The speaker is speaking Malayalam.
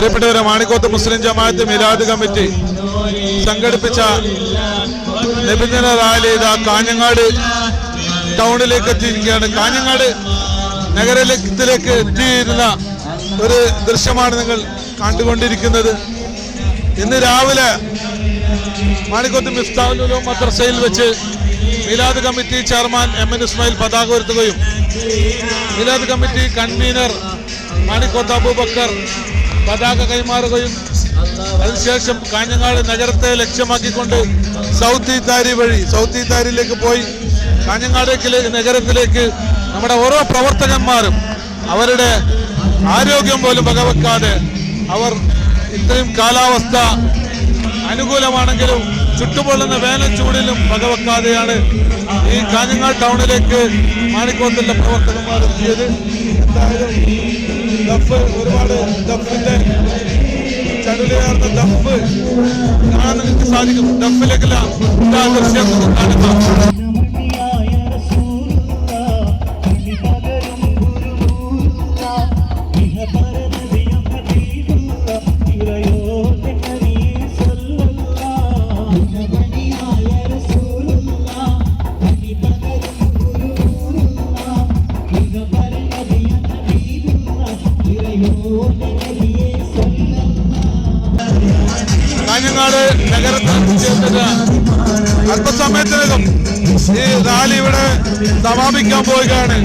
പ്രിയപ്പെട്ടവരെ മാണിക്കോത്ത് മുസ്ലിം ജമാഅത്ത് മിലാദ് കമ്മിറ്റി സംഘടിപ്പിച്ച നബിദിന റാലി ഇതാ കാഞ്ഞങ്ങാട് ടൗണിലേക്ക് എത്തിയിരിക്കുകയാണ്. കാഞ്ഞങ്ങാട് നഗരത്തിലേക്ക് എത്തിയിരുന്ന ഒരു ദൃശ്യമാണ് നിങ്ങൾ കണ്ടുകൊണ്ടിരിക്കുന്നത്. ഇന്ന് രാവിലെ മാണിക്കോത്ത് മിഫ്താവുൽ മദ്രസയിൽ വെച്ച് Milad committee chairman M N Ismail പതാക ഉയർത്തുകയും മിലാദ് കമ്മിറ്റി കൺവീനർ മാണിക്കോത്ത് അബൂബക്കർ പതാക കൈമാറുകയും അതിനുശേഷം കാഞ്ഞങ്ങാട് നഗരത്തെ ലക്ഷ്യമാക്കിക്കൊണ്ട് സൗത്ത് ഈത്താരി വഴി സൗത്ത് ഈത്താരിയിലേക്ക് പോയി കാഞ്ഞങ്ങാടേക്ക് നഗരത്തിലേക്ക് നമ്മുടെ ഓരോ പ്രവർത്തകന്മാരും അവരുടെ ആരോഗ്യം പോലും വകവെക്കാതെ അവർ ഇത്രയും കാലാവസ്ഥ അനുകൂലമാണെങ്കിലും ചുട്ടുപൊള്ളുന്ന വേനൽ ചൂടിലും വകവെക്കാതെയാണ് ഈ കാഞ്ഞങ്ങാട് ടൗണിലേക്ക് മാണിക്കോത്തുള്ള പ്രവർത്തകന്മാർ എത്തിയത്. എന്തായാലും ദഫ് ഒരുപാട് ദഫിന്റെ ചടുലയാർന്ന ദഫ് കാണാൻ സാധിക്കും. ദഫിലേക്കെല്ലാം ദൃശ്യം കാഞ്ഞങ്ങാട് നഗരത്തിൽ അല്പസമയത്തിനകം ഈ റാലി ഇവിടെ സമാപിക്കാൻ പോവുകയാണ്.